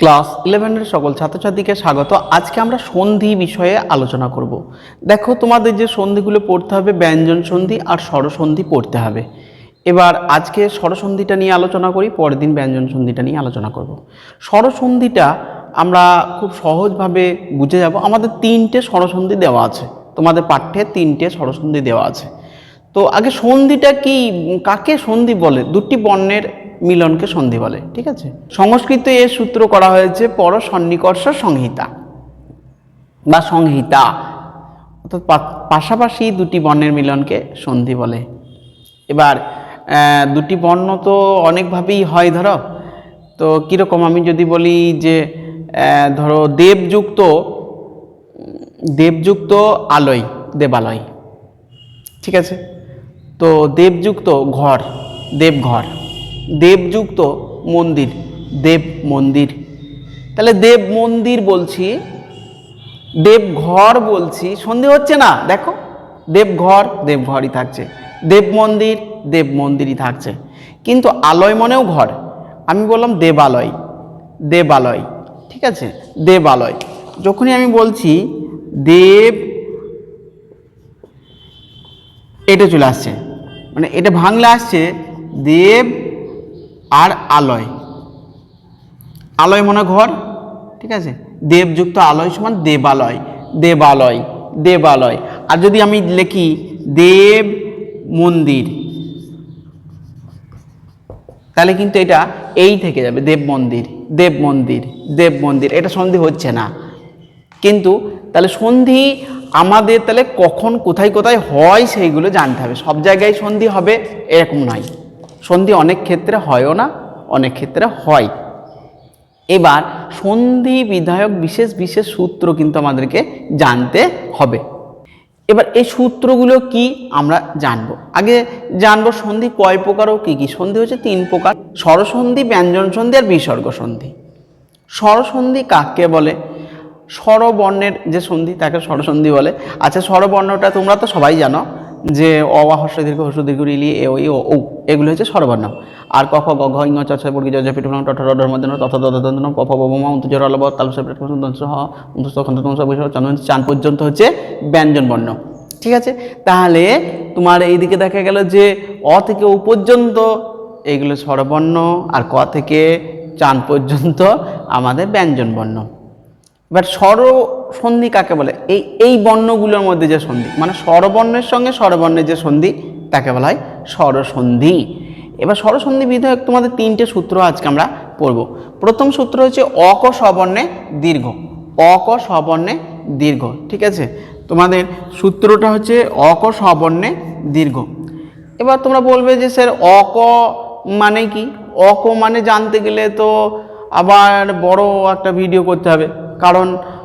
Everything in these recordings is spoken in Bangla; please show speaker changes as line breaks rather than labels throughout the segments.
ক্লাস ইলেভেনের সকল ছাত্রছাত্রীকে স্বাগত। আজকে আমরা সন্ধি বিষয়ে আলোচনা করব। দেখো, তোমাদের যে সন্ধিগুলো পড়তে হবে, ব্যঞ্জন সন্ধি আর স্বরসন্ধি পড়তে হবে। এবার আজকে স্বরসন্ধিটা নিয়ে আলোচনা করি, পরের দিন ব্যঞ্জন সন্ধিটা নিয়ে আলোচনা করব। স্বরসন্ধিটা আমরা খুব সহজভাবে বুঝে যাব। আমাদের তিনটে স্বরসন্ধি দেওয়া আছে। তোমাদের পাঠ্যে তিনটে স্বরসন্ধি দেওয়া আছে। তো আগে সন্ধিটা কি, কাকে সন্ধি বলে? দুটি বর্ণের মিলনকে সন্ধি বলে, ঠিক আছে? সংস্কৃত এর সূত্র করা হয়েছে পর সন্নিকর্ষ সংহিতা বা সংহিতা। অর্থাৎ পাশাপাশি দুটি বর্ণের মিলনকে সন্ধি বলে। এবার দুটি বর্ণ তো অনেকভাবেই হয়, ধরো। তো কীরকম আমি যদি বলি যে ধরো দেবযুক্ত দেবযুক্ত আলয়, দেবালয়, ঠিক আছে? তো দেবযুক্ত ঘর, দেবঘর। দেবযুক্ত মন্দির, দেব মন্দির। তাহলে দেব মন্দির বলছি দেবঘর বলছি সন্ধি হচ্ছে না? দেখো দেবঘর দেবঘরই থাকছে। দেব মন্দির, দেব মন্দিরই থাকছে। কিন্তু আলয় মনেও ঘর। আমি বললাম দেবালয় দেবালয়, ঠিক আছে? দেবালয়। যখনই আমি বলছি দেব, এটা চলে আসছে। মানে এটা ভাঙলে আসছে দেব আর আলয়। আলয় মনে ঘর, ঠিক আছে? দেবযুক্ত আলয় সমান দেবালয়। দেবালয় দেবালয়। আর যদি আমি লিখি দেব মন্দির, তাহলে কিন্তু এটা এই থেকে যাবে, দেব মন্দির দেব মন্দির দেব মন্দির। এটা সন্ধি হচ্ছে না। কিন্তু তাহলে সন্ধি আমাদের তাহলে কখন, কোথায় কোথায় হয় সেইগুলো জানতে হবে। সব জায়গায় সন্ধি হবে এরকম নয়। সন্ধি অনেক ক্ষেত্রে হয়ও না, অনেক ক্ষেত্রে হয়। এবার সন্ধি বিধায়ক বিশেষ বিশেষ সূত্র কিন্তু আমাদেরকে জানতে হবে। এবার এই সূত্রগুলো কি আমরা জানব? আগে জানব সন্ধি কয় প্রকার ও কী কী? সন্ধি হচ্ছে তিন প্রকার, স্বরসন্ধি, ব্যঞ্জন সন্ধি আর বিসর্গ সন্ধি। স্বরসন্ধি কাকে বলে? স্বরবর্ণের যে সন্ধি তাকে স্বরসন্ধি বলে। আচ্ছা স্বরবর্ণটা তোমরা তো সবাই জানো যে অ হর্ষ দীর্ঘ দীর্ঘ রিলি, এ ও ও এগুলো হচ্ছে স্বরবর্ণ আর ক, খ, গ, ঘ, ইং, চ বর্গী জ জ পিঠ টঠ মধ্যে তথ দদ দন্ত প প, ব জর অলব তাল সে পেট দংশ হ অন্তস্থ খন্ত তংশ বৈশ চন্দ্র চান পর্যন্ত হচ্ছে ব্যঞ্জন বর্ণ। ঠিক আছে? তাহলে তোমার এইদিকে দেখা গেল যে অ থেকে ও পর্যন্ত এইগুলো স্বরবর্ণ, আর ক থেকে চান পর্যন্ত আমাদের ব্যঞ্জন বর্ণ। এবার স্বর সন্ধি কাকে বলে? এই এই বর্ণগুলোর মধ্যে যে সন্ধি মানে স্বরবর্ণের সঙ্গে স্বরবর্ণের যে সন্ধি, তাকে বলা হয় স্বরসন্ধি। এবার স্বরসন্ধি বিধায়ক তোমাদের তিনটে সূত্র আজকে আমরা পড়ব। প্রথম সূত্র হচ্ছে অক স্ববর্ণে দীর্ঘ। অক স্ববর্ণে দীর্ঘ, ঠিক আছে? তোমাদের সূত্রটা হচ্ছে অক স্ববর্ণে দীর্ঘ। এবার তোমরা বলবে যে স্যার অক মানে কি? অক মানে জানতে গেলে তো আবার বড় একটা ভিডিও করতে হবে। কারণ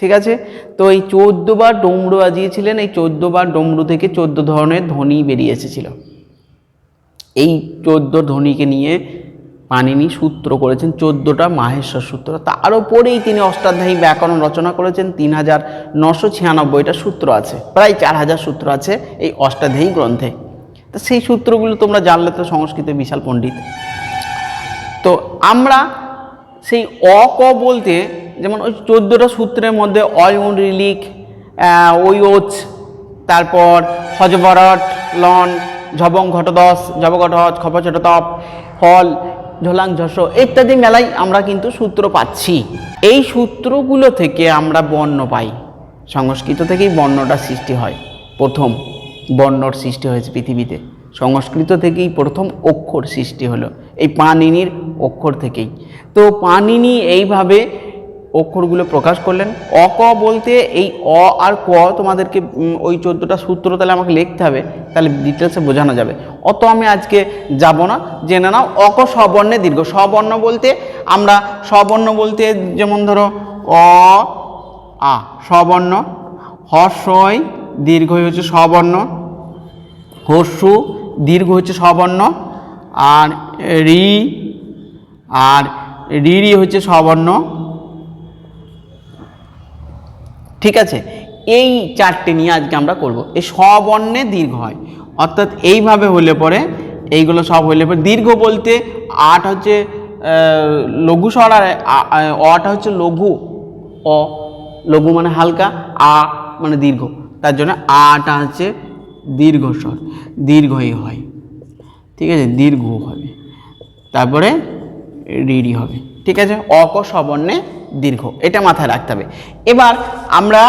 ঠিক আছে? তো এই চোদ্দ বার ডমরু বাজিয়েছিলেন এই চোদ্দ বার ডমরু থেকে চোদ্দ ধরনের ধ্বনি বেরিয়ে এসেছিল। এই চোদ্দ ধ্বনিকে নিয়ে পানিনি সূত্র করেছেন, চোদ্দোটা মাহেশ্বর সূত্র। তার উপরেই তিনি অষ্টাধ্যায়ী ব্যাকরণ রচনা করেছেন, তিন হাজার নশো ছিয়ানব্বইটা সূত্র আছে, প্রায় চার হাজার সূত্র আছে এই অষ্টাধ্যায়ী গ্রন্থে। তো সেই সূত্রগুলো তোমরা জানলে তো সংস্কৃতে বিশাল পণ্ডিত। তো আমরা সেই অক বলতে যেমন ওই চোদ্দোটা সূত্রের মধ্যে অয় উন রিলিক ওই ওচ তারপর হজবরট লন, ঝবং ঘটদশ জবঘটহজ খপচট তপ ফল ঝোলাং ঝস ইত্যাদি মেলায় আমরা কিন্তু সূত্র পাচ্ছি। এই সূত্রগুলো থেকে আমরা বর্ণ পাই। সংস্কৃত থেকেই বর্ণটা সৃষ্টি হয়। প্রথম বর্ণর সৃষ্টি হয়েছে পৃথিবীতে। সংস্কৃত থেকেই প্রথম অক্ষর সৃষ্টি হলো। এই পানিনির অক্ষর থেকেই। তো পানিনি এইভাবে অক্ষরগুলো প্রকাশ করলেন। অক বলতে এই অ আর ক তোমাদেরকে ওই চোদ্দোটা সূত্র তাহলে আমাকে লিখতে হবে, তাহলে ডিটেলসে বোঝানো যাবে। অত আমি আজকে যাব না, জেনে নাও, অক স্ববর্ণে দীর্ঘ। স্ববর্ণ বলতে আমরা, স্ববর্ণ বলতে যেমন ধরো, অ, আ, স্ববর্ণ, হর্ষই দীর্ঘই হচ্ছে স্ববর্ণ হস্যু দীর্ঘ হচ্ছে স্ববর্ণ, আর রি, আর রিরি হচ্ছে স্ববর্ণ। ঠিক আছে? এই চারটে নিয়ে আজকে আমরা করব। এই স্ববর্ণে দীর্ঘ হয়। অর্থাৎ এইভাবে হলে পরে, এইগুলো সব হলে পরে, দীর্ঘ বলতে আট হচ্ছে লঘু স্বর আর অটা হচ্ছে লঘু, অ, লঘু মানে হালকা, আ মানে দীর্ঘ। তার জন্য আটা হচ্ছে দীর্ঘ স্বর, দীর্ঘই হয়। ঠিক আছে? দীর্ঘ হবে। তারপরে রিডি হবে। ঠিক আছে? অক সবর্ণে দীর্ঘ। এটা মাথায় রাখতে হবে। এবার আমরা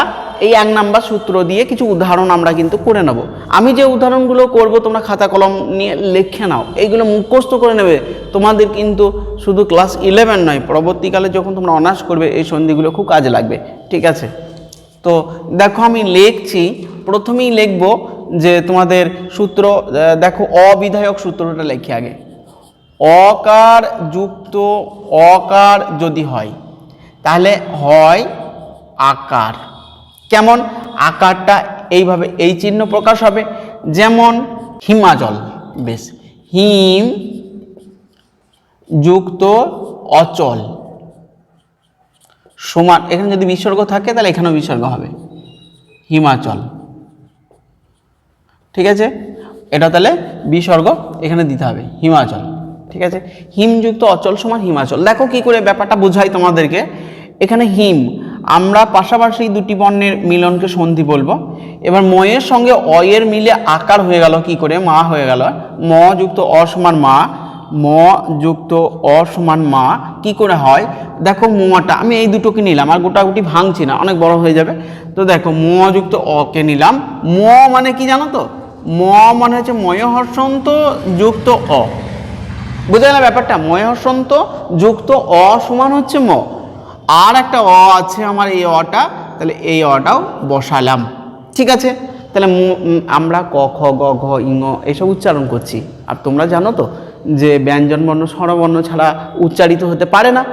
এই এক নাম্বার সূত্র দিয়ে কিছু উদাহরণ আমরা কিন্তু করে নেব। আমি যে উদাহরণগুলো করব, তোমরা খাতা কলম নিয়ে লিখে নাও। এইগুলো মুখস্থ করে নেবে। তোমাদের কিন্তু শুধু ক্লাস ইলেভেন নয়, পরবর্তীকালে যখন তোমরা অনার্স করবে, এই সন্ধিগুলো খুব কাজে লাগবে। ঠিক আছে? তো দেখো, আমি লিখছি। প্রথমেই লিখব যে তোমাদের সূত্র দেখো অবিধায়ক সূত্রটা লেখি আগে। অকার যুক্ত অকার যদি হয়, তাহলে হয় আকার। কেমন? আকারটা এইভাবে এই চিহ্ন প্রকাশ হবে। যেমন হিমাচল, বেশ। হিম যুক্ত অচল। সমান, এখানে যদি বিসর্গ থাকে, তাহলে এখানেও বিসর্গ হবে। হিমাচল। ঠিক আছে? এটা তাহলে বিসর্গ এখানে দিতে হবে। হিমাচল। ঠিক আছে? হিমযুক্ত অচল সমান হিমাচল। দেখো কি করে ব্যাপারটা বোঝাই তোমাদেরকে। এখানে হিম, আমরা পাশাপাশি দুটি বর্ণের মিলনকে সন্ধি বলব। এবার ময়ের সঙ্গে অয়ের মিলে আকার হয়ে গেল কি করে? মা হয়ে গেল। ম যুক্ত অ সমান মা, ম যুক্ত অ সমান মা, কি করে হয়? দেখো মোয়াটা আমি এই দুটোকে নিলাম, আর গোটাগুটি ভাঙছি না, অনেক বড় হয়ে যাবে। তো দেখো, ম যুক্ত অকে নিলাম। ম মানে কি জানো তো? ম মানে হচ্ছে ময়হর্ষন্ত যুক্ত অ। বুঝা গেল ব্যাপারটা? ময়হর্ষন্ত যুক্ত অ সমান হচ্ছে ম। আর একটা অ আছে আমার এই অটা, তাহলে এই অটাও বসালাম। ঠিক আছে? তাহলে আমরা ক, খ, গ, ঘ ইঙ এসব উচ্চারণ করছি। আর তোমরা জানো তো যে ব্যঞ্জনবর্ণ স্বরবর্ণ ছাড়া উচ্চারিত হতে পারে না।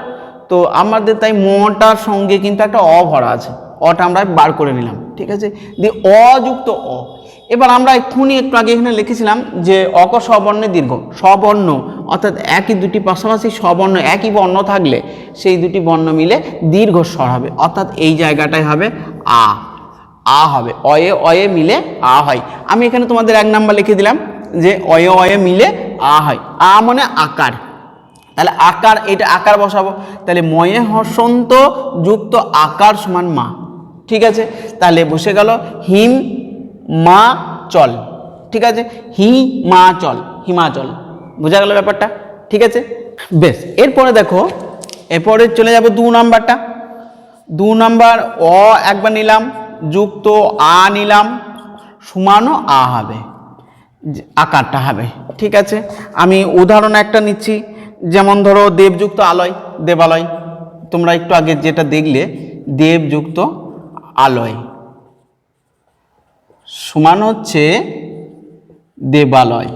তো আমাদের তাই মটার সঙ্গে কিন্তু একটা অ ভরা আছে। অটা আমরা বার করে নিলাম। ঠিক আছে? দিয়ে অযুক্ত অ। এবার আমরা এক্ষুনি একটু আগে এখানে লিখেছিলাম যে অক স্ববর্ণে দীর্ঘ। স্ববর্ণ, অর্থাৎ একই দুটি পাশাপাশি স্ববর্ণ, একই বর্ণ থাকলে সেই দুটি বর্ণ মিলে দীর্ঘ স্বর হবে। অর্থাৎ এই জায়গাটায় হবে আ। আ হবে। অয়ে অয়ে মিলে আ হয়। আমি এখানে তোমাদের এক নাম্বার লিখে দিলাম যে অয়ে অয়ে মিলে আ হয়। আ মানে আকার। তাহলে আকার, এটা আকার বসাবো। তাহলে ময়ে হসন্ত যুক্ত আকার সমান মা। ঠিক আছে? তাহলে বসে গেল হিম মা চল, ঠিক আছে? হি, মা চল হিমাচল বোঝা গেল ব্যাপারটা? ঠিক আছে? বেশ, এরপরে দেখো, এরপরে চলে যাব দু নাম্বারটা। দু নাম্বার, অ একবার নিলাম, যুক্ত আ নিলাম, সমানও আ হবে আকারটা হবে, ঠিক আছে? আমি উদাহরণ একটা নিচ্ছি, যেমন ধরো দেবযুক্ত আলয়, দেবালয়, তোমরা একটু আগে যেটা দেখলে, দেবযুক্ত আলয়। সমান হচ্ছে দেবালয়।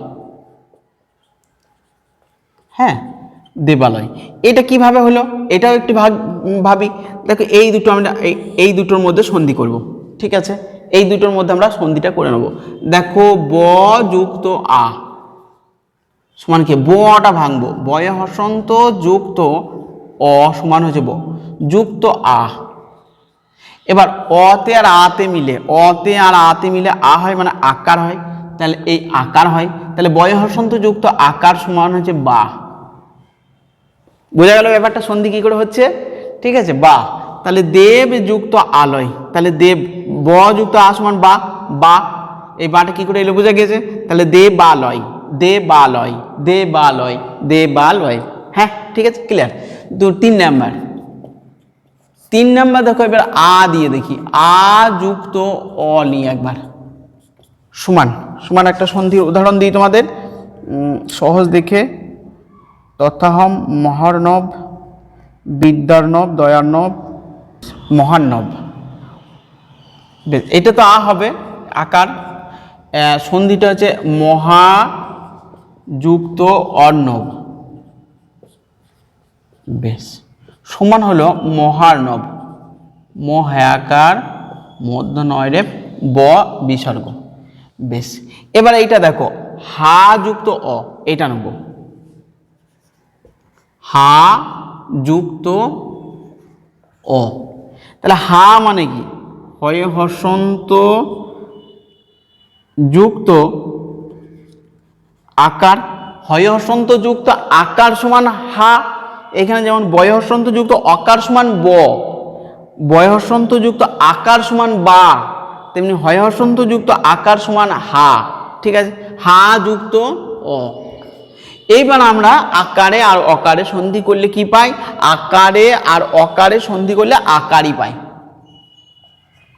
হ্যাঁ দেবালয়। এটা কীভাবে হলো? এটাও একটু ভাগ ভাবি। দেখো, এই দুটো আমরা এই- দুটোর মধ্যে সন্ধি করব, ঠিক আছে? এই দুটোর মধ্যে আমরা সন্ধিটা করে নেব। দেখো, ব যুক্ত আ। সমান কি? বটা ভাঙবো। বয়ে হসন্ত যুক্ত অ সমান হচ্ছে ব। যুক্ত আ। এবার অতে আর আতে মিলে, অতে আর আতে মিলে আ হয় মানে আকার হয়, তাহলে এই আকার হয়, তাহলে বয় হসন্ত যুক্ত আকার সমান হচ্ছে বা। বোঝা গেল ব্যাপারটা? সন্ধি কী করে হচ্ছে? ঠিক আছে, বা। তাহলে দেব যুক্ত আলয়, তাহলে দেব, ব যুক্ত আ সমান বা বা। এই বাটা কী করে এলো বোঝা গেছে? তাহলে দেবালয় দেবালয় দেবালয় দেবালয়। হ্যাঁ ঠিক আছে ক্লিয়ার দু তিন নাম্বার। তিন নাম্বার দেখো, এবার আ দিয়ে দেখি। আ যুক্ত অ নিয়ে একবার। সমান সমান একটা সন্ধির উদাহরণ দিই তোমাদের। সহজ দেখে। তথাহম মহার্ণব, বিদ্যার্ণব, দয়ার্ণব মহার্ণব বেশ, এটা তো আ হবে, আকার। সন্ধিটা হচ্ছে মহা যুক্ত অর্ণব। বেশ। সমান হলো মহার্ণব। মহাকার মধ্য নয় রেপ ব বিসর্গ। বেশ, এবার এইটা দেখো, হা যুক্ত অ, এটা নেব। হা যুক্ত অ। তাহলে হা মানে কি? হয় হসন্ত যুক্ত আকার। হয় হসন্ত যুক্ত আকার সমান হা এখানে যেমন বয় হসন্ত যুক্ত সমান ব বয় হসন্ত যুক্ত আকার সমান বা, তেমনি হয় হসন্ত যুক্ত আকার সমান হা, ঠিক আছে? হা যুক্ত অ। এইবার আমরা আকারে আর অকারে সন্ধি করলে কি পাই? আকারে আর অকারে সন্ধি করলে আকারই পাই।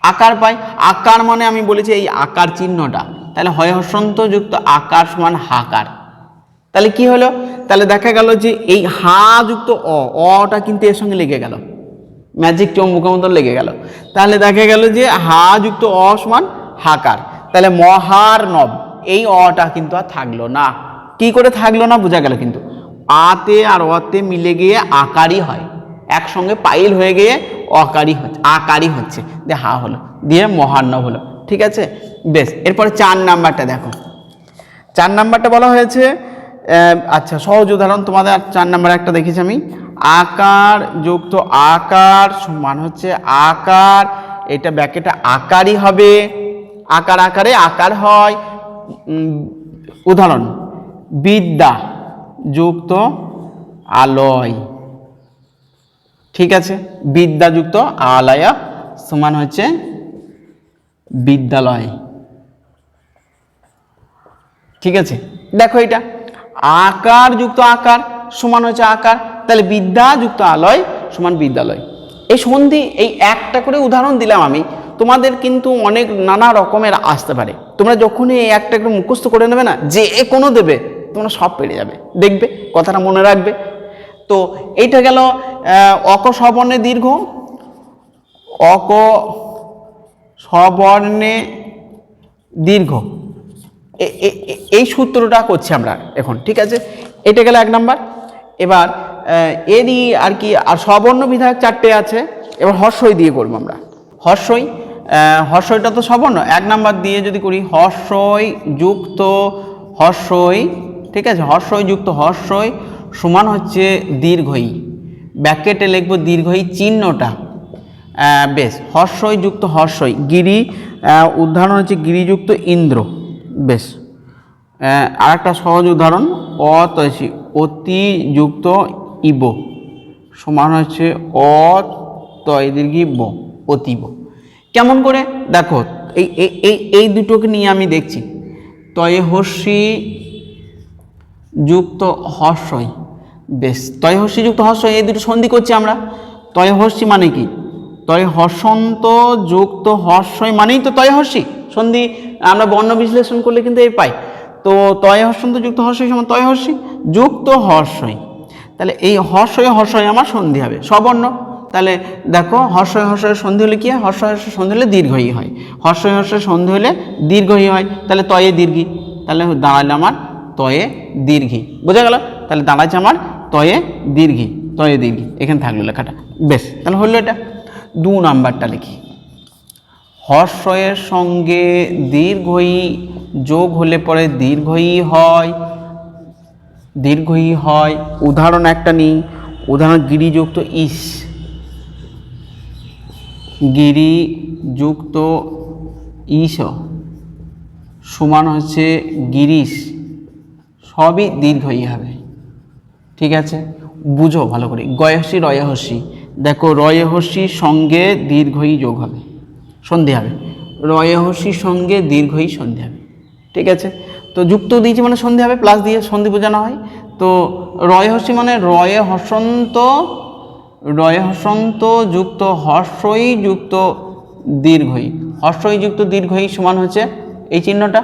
আকার পাই। আকার মানে আমি বলেছি এই আকার চিহ্নটা। তাহলে হয় হসন্ত যুক্ত আকার সমান হাকার। তাহলে কি হলো? তাহলে দেখা গেল যে এই হা যুক্ত অ, অটা কিন্তু এর সঙ্গে লেগে গেল। ম্যাজিক চম্বুকের মতন লেগে গেল। তাহলে দেখা গেল যে হা যুক্ত অ সমান হাকার তাহলে মহার নব, এই অটা কিন্তু আর থাকল না। কি করে থাকল না বোঝা গেল কিন্তু। আতে আর অতে মিলে গিয়ে আকারই হয়। একসঙ্গে পাইল হয়ে গিয়ে অকারই হচ্ছে, আকারই হচ্ছে। দিয়ে হা হলো, দিয়ে মহার্ণব হলো। ঠিক আছে? বেশ, এরপরে চার নাম্বারটা দেখো। চার নাম্বারটা বলা হয়েছে আচ্ছা সহজ উদাহরণ, তোমাদের চার নাম্বার একটা দেখেছি আমি। আকার যুক্ত আকার সমান হচ্ছে আকার, এটা ব্যাকেটা আকারই হবে। আকার আকারে আকার হয়। উদাহরণ, বিদ্যা যুক্ত আলয়। ঠিক আছে? বিদ্যাযুক্ত আলয় সমান হচ্ছে বিদ্যালয়। ঠিক আছে? দেখো এটা। আকার যুক্ত আকার সমান হচ্ছে আকার। তাহলে বিদ্যা যুক্ত আলয় সমান বিদ্যালয়। এই সন্ধি এই একটা করে উদাহরণ দিলাম আমি। তোমাদের কিন্তু অনেক নানা রকমের আসতে পারে। তোমরা যখনই এই একটা করে মুখস্থ করে নেবে না, যে এ কোনো দেবে, তোমরা সব পেরে যাবে। দেখবে, কথাটা মনে রাখবে। তো এইটা গেল অক স্ববর্ণে দীর্ঘ। অক স্ববর্ণে দীর্ঘ। এই সূত্রটা করছি আমরা এখন, ঠিক আছে? এটা গেল এক নাম্বার। এবার এরই আর কি, আর স্ববর্ণ বিধায়ক চারটে আছে। এবার হর্ষই দিয়ে করব আমরা। হর্ষই হর্ষইটা তো স্ববর্ণ। এক নাম্বার দিয়ে যদি করি, হর্ষই যুক্ত হর্ষই, ঠিক আছে? হর্ষই যুক্ত হর্ষই সমান হচ্ছে দীর্ঘই। ব্যাকেটে লিখব দীর্ঘই চিহ্নটা। বেশ, হর্ষই যুক্ত হর্ষই। গিরি উদাহরণ হচ্ছে গিরিযুক্ত ইন্দ্র। বেশ। আর একটা সহজ উদাহরণ অতি যুক্ত ইব। সমান হচ্ছে অতয় দীর্ঘি ব অতীব। কেমন করে? দেখো, এই, এই- এই দুটোকে নিয়ে আমি দেখছি। তয়ে হর্ষি যুক্ত হর্ষই বেশ তয় হর্ষি যুক্ত হর্ষই এই দুটো সন্ধি করছি আমরা। তয় হর্ষি মানে কি? তয় হর্ষন্ত যুক্ত হর্ষই মানেই তো তয় হর্ষি সন্ধি আমরা বর্ণ বিশ্লেষণ করলে কিন্তু এই পাই। তো তয় হর্ষন্ত যুক্ত হর্ষই সমান তয় হর্ষি, যুক্ত হর্ষই। তাহলে এই হর্ষই হর্ষই আমার সন্ধি হবে। সবর্ণ তাহলে দেখো হর্ষয় হর্ষয় সন্ধি হলে কি হয়? হর্ষয় হর্ষয় সন্ধি হলে দীর্ঘই হয়। হর্ষয় হর্ষয় সন্ধি হলে দীর্ঘই হয়। তাহলে তয়ে দীর্ঘি, তাহলে দাঁড়ালে আমার তয়ে দীর্ঘি। বোঝা গেল? তাহলে দাঁড়াচ্ছে আমার তয়ে দীর্ঘি তয়ে দীর্ঘি। এখানে থাকল লেখাটা। বেশ, তাহলে হলো এটা। দু নাম্বারটা লিখি। হর্ষয়ের সঙ্গে দীর্ঘই যোগ হলে পরে দীর্ঘই হয় দীর্ঘই হয়। উদাহরণ একটা নিই, উদাহরণ গিরিযুক্ত ইস। গিরিযুক্ত ইস, সমান হচ্ছে গিরিশ। সবই দীর্ঘই হবে। ঠিক আছে? বুঝো ভালো করে। গয়হসি, রয়হসী। দেখো, রয়হসীর সঙ্গে দীর্ঘই যোগ হবে। সন্ধি হবে। রয়হসীর সঙ্গে দীর্ঘই সন্ধি হবে। ঠিক আছে? তো যুক্ত দিয়েছি মানে সন্ধি হবে প্লাস দিয়ে সন্ধি বোঝানো হয়। তো রয়হসী মানে রয়ে হসন্ত রয়ে হসন্ত যুক্ত হর্ষই যুক্ত দীর্ঘই। হর্ষই যুক্ত দীর্ঘই সমান হচ্ছে এই চিহ্নটা।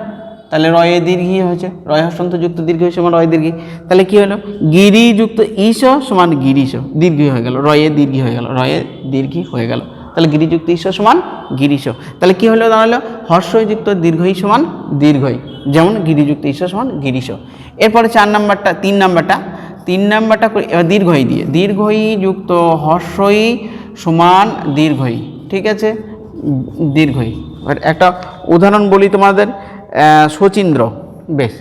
তাহলে রয়ে দীর্ঘি হয়েছে রয় হসন্ত যুক্ত দীর্ঘ সমান রয় দীর্ঘি তাহলে কি হলো? গিরি যুক্ত ঈশ সমান গিরিশ। দীর্ঘি হয়ে গেল, রয়ে দীর্ঘি হয়ে গেল, রয়ে দীর্ঘি হয়ে গেল। তাহলে গিরিযুক্ত ঈশ সমান গিরিশ। তাহলে কি হলো দাঁড়াল? হর্ষই যুক্ত দীর্ঘই সমান দীর্ঘই যেমন গিরিযুক্ত ঈশ সমান গিরিশ। এরপরে চার নাম্বারটা, তিন নাম্বারটা তিন নাম্বারটা দীর্ঘই দিয়ে। দীর্ঘই যুক্ত হর্ষই সমান দীর্ঘই ঠিক আছে? দীর্ঘই এবার একটা উদাহরণ বলি তোমাদের। শচীন্দ্র। বেশ।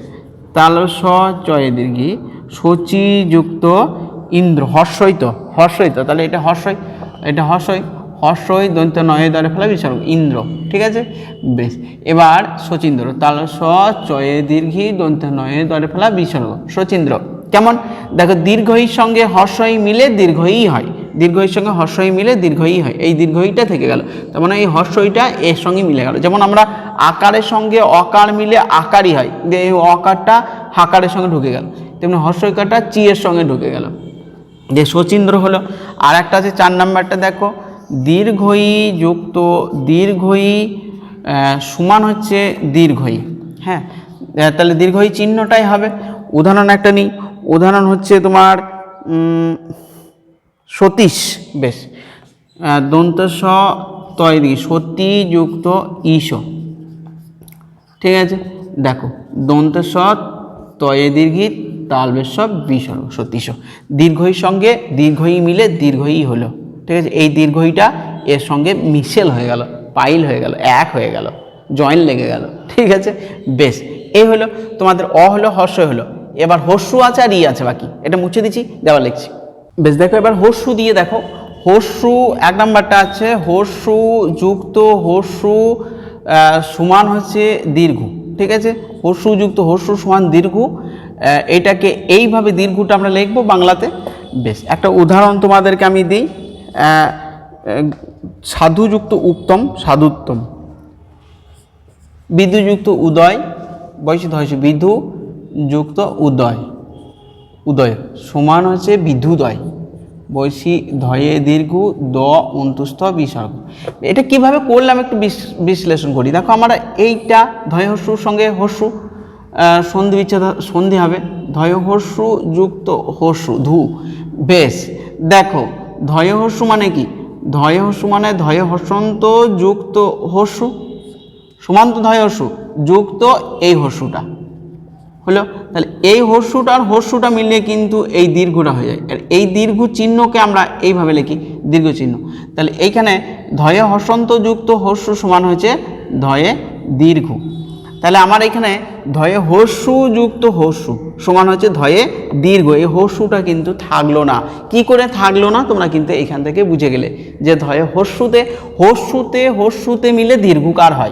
তাল স চয়ে দীর্ঘি সচিযুক্ত ইন্দ্র। হর্ষই তো। হর্ষই তো। তাহলে এটা হর্ষই এটা হর্ষই। হর্ষই দন্ত নয় দরে ফেলা বিসর্গ ইন্দ্র, ঠিক আছে? বেশ, এবার শচীন্দ্র তাহলে স চয়ে দীর্ঘি দন্ত নয় দরে ফেলা বিসর্গ, শচীন্দ্র, কেমন? দেখো, দীর্ঘইর সঙ্গে হর্ষই মিলে দীর্ঘই হয়, দীর্ঘইর সঙ্গে হর্ষই মিলে দীর্ঘই হয়, এই দীর্ঘইটা থেকে গেল, তার মানে এই হর্ষইটা এর সঙ্গে মিলে গেল, যেমন আমরা আকারের সঙ্গে অকার মিলে আকারই হয়, যে এই অকারটা হাকারের সঙ্গে ঢুকে গেল, তেমনি হর্ষইকারটা চি এর সঙ্গে ঢুকে গেল, যে শচীন্দ্র হলো আর একটা আছে, চার নাম্বারটা দেখো দীর্ঘই যুক্ত, দীর্ঘই সমান হচ্ছে দীর্ঘই। হ্যাঁ তাহলে দীর্ঘই চিহ্নটাই হবে। উদাহরণ একটা নিই। উদাহরণ হচ্ছে তোমার সতীশ। বেশ। দন্ত স তৈরি সতী যুক্ত ঈশ। ঠিক আছে? দেখো দন্ত স তয়ে দীর্ঘি তালবেশ বিসর্গ সতীশ। দীর্ঘই সঙ্গে, দীর্ঘই মিলে, দীর্ঘই হলো। ঠিক আছে? এই দীর্ঘইটা এর সঙ্গে মিশেল হয়ে গেল, পাইল হয়ে গেল, এক হয়ে গেল, জয়েন লেগে গেল, ঠিক আছে? বেশ, এই হলো তোমাদের অ হলো, হর্ষ হলো, এবার হর্ষু আছে আর ই আছে বাকি, এটা মুছে দিচ্ছি, দেওয়া লিখছি। বেশ, দেখো, এবার হর্ষু দিয়ে দেখো, হর্ষু, এক নাম্বারটা আছে, হর্ষু যুক্ত, হর্ষু সমান হচ্ছে দীর্ঘ, ঠিক আছে? হর্ষু যুক্ত, হর্ষু সমান দীর্ঘ এটাকে এইভাবে দীর্ঘটা আমরা লিখব বাংলাতে। বেশ, একটা উদাহরণ তোমাদেরকে আমি দিই। সাধুযুক্ত উত্তম, সাধুত্তম। বিধুযুক্ত উদয় বয়সী ধয়সী বিধু যুক্ত উদয়। উদয়, সমান হচ্ছে বিধুদয় বৈশি, ধয়ে, দীর্ঘ, দ, অন্তুস্থ, বিসর্গ। এটা কীভাবে করলাম একটু বিশ- বিশ্লেষণ করি? দেখো, আমরা এইটা ধয় হস্যুর সঙ্গে হস্যু সন্ধি বিচ্ছেদ, সন্ধি হবে। ধয় হস্যু যুক্ত হস্যু, ধু, বেশ। দেখো ধয় হস্যু মানে কি? ধয় হস্যু মানে ধয় হসন্ত যুক্ত হস্যু সমান্ত ধয় হস্যু যুক্ত এই হস্যুটা হলো? তাহলে এই হর্ষুটা আর হর্ষুটা মিলিয়ে কিন্তু এই দীর্ঘটা হয়ে যায়। আর এই দীর্ঘ চিহ্নকে আমরা এইভাবে লিখি, দীর্ঘ চিহ্ন। তাহলে এইখানে ধয়ে হসন্ত যুক্ত হর্ষ সমান হয়েছে ধয়ে দীর্ঘ। তাহলে আমার এখানে ধয়ে হর্ষু যুক্ত হর্ষু সমান হচ্ছে ধয়ে দীর্ঘ। এই হর্ষুটা কিন্তু থাকল না। কি করে থাকল না? তোমরা কিন্তু এখান থেকে বুঝে গেলে যে ধয়ে হর্ষুতে হর্ষুতে হর্ষুতে মিলে দীর্ঘকার হয়।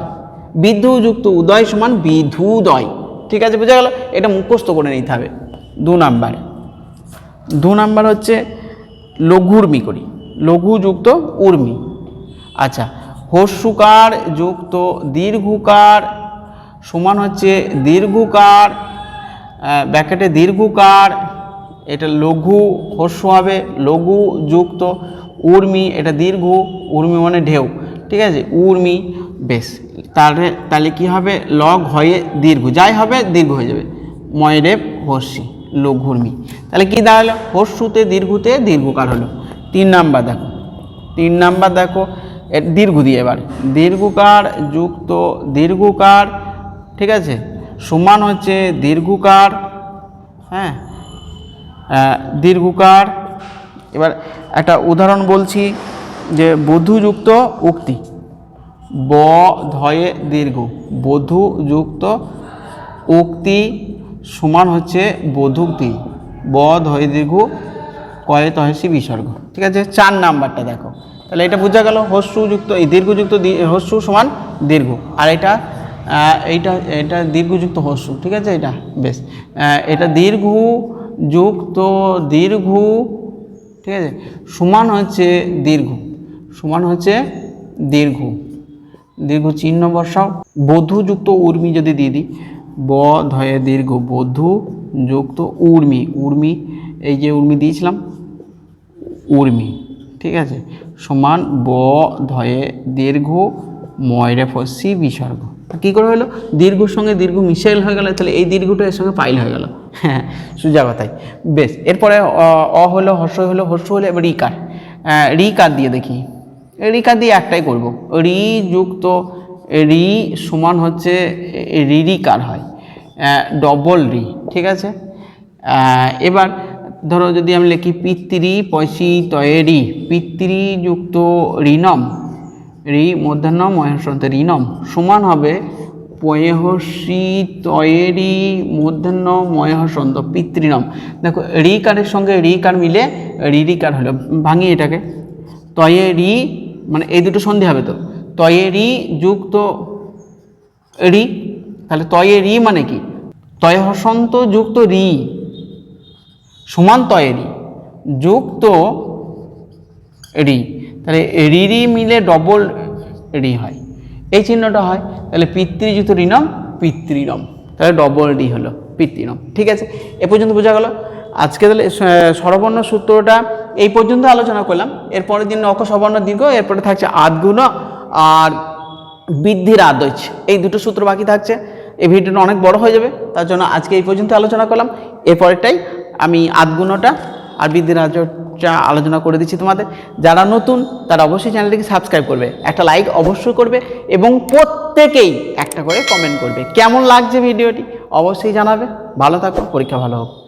বিধুযুক্ত উদয় সমান বিধুদয়। ঠিক আছে? বুঝা গেল? এটা মুখস্থ করে নিতে হবে। দু নাম্বার। দু নাম্বার হচ্ছে লঘুর্মি করি। লঘু যুক্ত উর্মি। আচ্ছা হর্ষুকার যুক্ত দীর্ঘকার সমান হচ্ছে দীর্ঘকার ব্যাকেটে দীর্ঘকার, এটা লঘু হর্ষ হবে, লঘু যুক্ত, উর্মি, এটা দীর্ঘ, উর্মি মানে ঢেউ, ঠিক আছে? উর্মি, বেশ, তাহলে তাহলে কী হবে? লগ হয়ে দীর্ঘ, যাই হবে, দীর্ঘ হয়ে যাবে। ময়রেপ হর্ষি লঘুর্মি তাহলে কি দাঁড়াল? হর্ষুতে দীর্ঘতে দীর্ঘকার হলো। তিন নাম্বার দেখো, তিন নাম্বার দেখো দীর্ঘ দিয়ে এবার। দীর্ঘকার, যুক্ত, দীর্ঘকার ঠিক আছে? সমান হচ্ছে দীর্ঘকার হ্যাঁ? দীর্ঘকার, এবার একটা উদাহরণ বলছি যে বধূযুক্ত উক্তি। ব, ধয়ে দীর্ঘ। বধূযুক্ত উক্তি সমান হচ্ছে বধুক্তি। ব, ধয়ে দীর্ঘ, কয়ে তহেসি বিসর্গ। ঠিক আছে? চার নাম্বারটা দেখো। তাহলে এটা বোঝা গেল, হস্যযুক্ত এই দীর্ঘযুক্ত হস্যু সমান দীর্ঘ। আর এটা এইটা, এটা দীর্ঘযুক্ত হস্যু ঠিক আছে এটা বেশ। এটা দীর্ঘ যুক্ত, দীর্ঘ, ঠিক আছে? সমান হচ্ছে দীর্ঘ। সমান হচ্ছে দীর্ঘ। দীর্ঘ চিহ্ন বসাও। বধূ যুক্ত উর্মি যদি দিয়ে দিই, ব, ধয়ে দীর্ঘ বধূ যুক্ত উর্মি। উর্মি, এই যে উর্মি দিয়েছিলাম, উর্মি, ঠিক আছে? সমান ব, ধয়ে দীর্ঘ ময়রে ফসি বিসর্গ। কী করে হলো? দীর্ঘ সঙ্গে দীর্ঘ মিশেল হয়ে গেল, তাহলে এই দীর্ঘটা এর সঙ্গে পাইল হয়ে গেল। হ্যাঁ সোজা কথাই। বেশ, এরপরে অ- হলো, হর্ষ হলো হর্ষ হলো, এবার রিকার। রিকার দিয়ে দেখি। রিকার দিয়ে একটাই করব। রি যুক্ত, রি সমান হচ্ছে রিরিকার হয়। ডবল রি, ঠিক আছে? এবার ধরো যদি আমি লিখি পিতৃ পয়সি তয়েরি পিতৃযুক্ত ঋণম। রি মধ্যাহ্ন মহেশন্ত ঋণম। সমান হবে পয়েহসি তয়েরি মধ্যাহ্ন ময়হসন্ত পিতৃণম। দেখো, রি কারের সঙ্গে রি কার মিলে রি রি কার হলো, ভাঙি এটাকে। তয়ে রি মানে এই দুটো সন্ধি হবে তো। তয়ে রি যুক্ত রি, তাহলে তয়ে রি মানে কি? তয়ে হসন্ত যুক্ত রি, সমান তয়েরি যুক্ত রি। তাহলে রি রি মিলে ডবল রি হয়। এই চিহ্নটা হয়, তাহলে পিতৃযুত ঋণম পিতৃণম তাহলে ডবল ডি হলো পিতৃণম ঠিক আছে? এ পর্যন্ত বোঝা গেল। আজকে তাহলে স্বরবর্ণ সূত্রটা এই পর্যন্ত আলোচনা করলাম। এরপরের দিন নখ সবর্ণ দীর্ঘ, এরপরে থাকছে আদগুণ আর বৃদ্ধির আদৈচ এই দুটো সূত্র বাকি থাকছে। এই ভিডিওটা অনেক বড় হয়ে যাবে। তার জন্য আজকে এই পর্যন্ত আলোচনা করলাম। এরপরেরটাই আমি আদগুণটা আর বৃদ্ধির আদৈচটা আলোচনা করে দিচ্ছি তোমাদের। যারা নতুন, তারা অবশ্যই চ্যানেলটিকে সাবস্ক্রাইব করবে। একটা লাইক অবশ্যই করবে এবং প্রত্যেকেই একটা করে কমেন্ট করবে। কেমন লাগছে ভিডিওটি অবশ্যই জানাবে। ভালো থাকো, পরীক্ষা ভালো হোক।